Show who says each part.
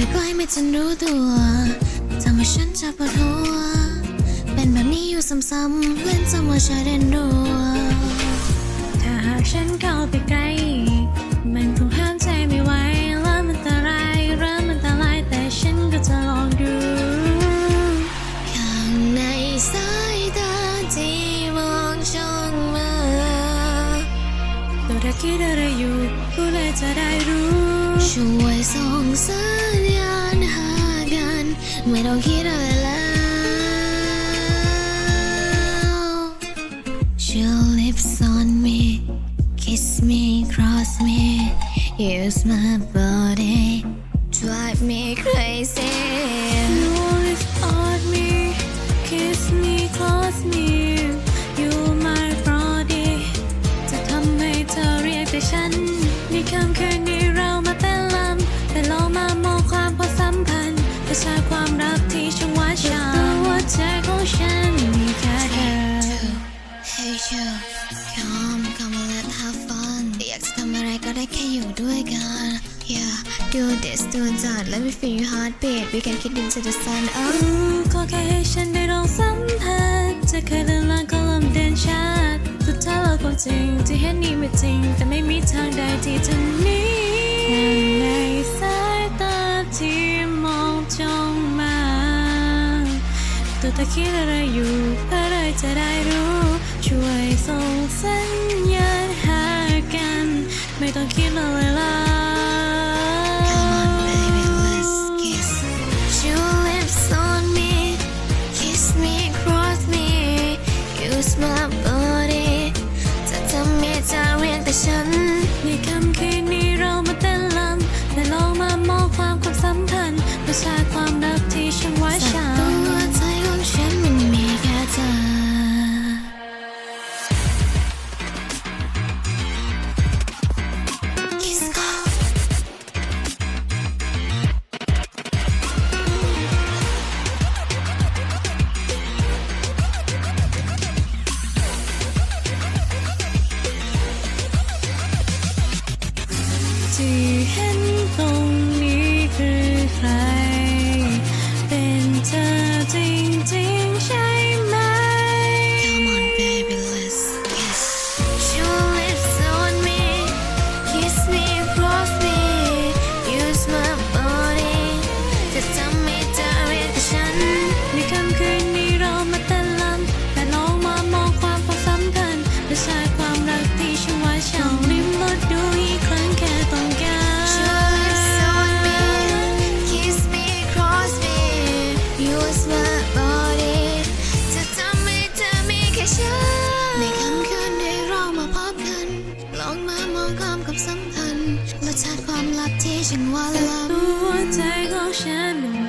Speaker 1: ไปใกล้ไม่ทันรู้ตัวทำให้ฉันจะปวดหัว เป็นแบบนี้อยู่ซ้ำๆเล่นจำว่าฉันเด่นรัว
Speaker 2: ถ้าหากฉันเข้าไปใกล้ มันคงห้ามใจไม่ไหวเริ่มอันตรายเริ่มอันตรายแต่ฉันก็จะลองดู
Speaker 1: ข้างในสายตาที่มองจ้องมา
Speaker 2: ตัวเธอคิดอะไรอยู่ผู้เลยจะได้รู้
Speaker 1: ช่วยส่งสัญญา ไม่ต้องคิดอะไรแล้ว Your lips on me kiss me cross me use my body drive me crazy
Speaker 2: You live on me kiss me close me you my body จะทำให้เธอเรียกแต่ฉันในค่ำคืน
Speaker 1: Hey you come come and let's have fun อยากจะทำอะไรก็ได้แค่อยู่ด้วยกัน Yeah do this do that let me feel your heartbeat we can kick into the sun oh
Speaker 2: ขอแค่ให้ฉันได้ลองสัมผัสจะเคยเดินลางก็ลำเดินชาติสุดท้ายเราความจริงที่เห็นนี่ไม่จริง แต่ไม่มีทางใดที่จะหนีในสายตาที่มองจ้องมาตัวเธอคิดอะไรอยู่เพื่อเลยจะได้รู้ ช่วยส่งสัญญาณหากัน ไม่ต้องคิดอะไรละ
Speaker 1: Come on, baby, let's kiss. Your lips on me, kiss me, cross me, use my body. จะทำให้เธอเรียกแต่ฉัน
Speaker 2: ในค่ำคืนนี้เรามาเต้นลำและลองมามองความความสัมพันธ์ประชาความรัก
Speaker 1: เห็
Speaker 2: นตรงนี้คือใคร เป็นเธอจริ
Speaker 1: ง มามองความกับสัมพันธ์รสชาติความลับที่ฉันว่าลับ
Speaker 2: ตัวใจของฉัน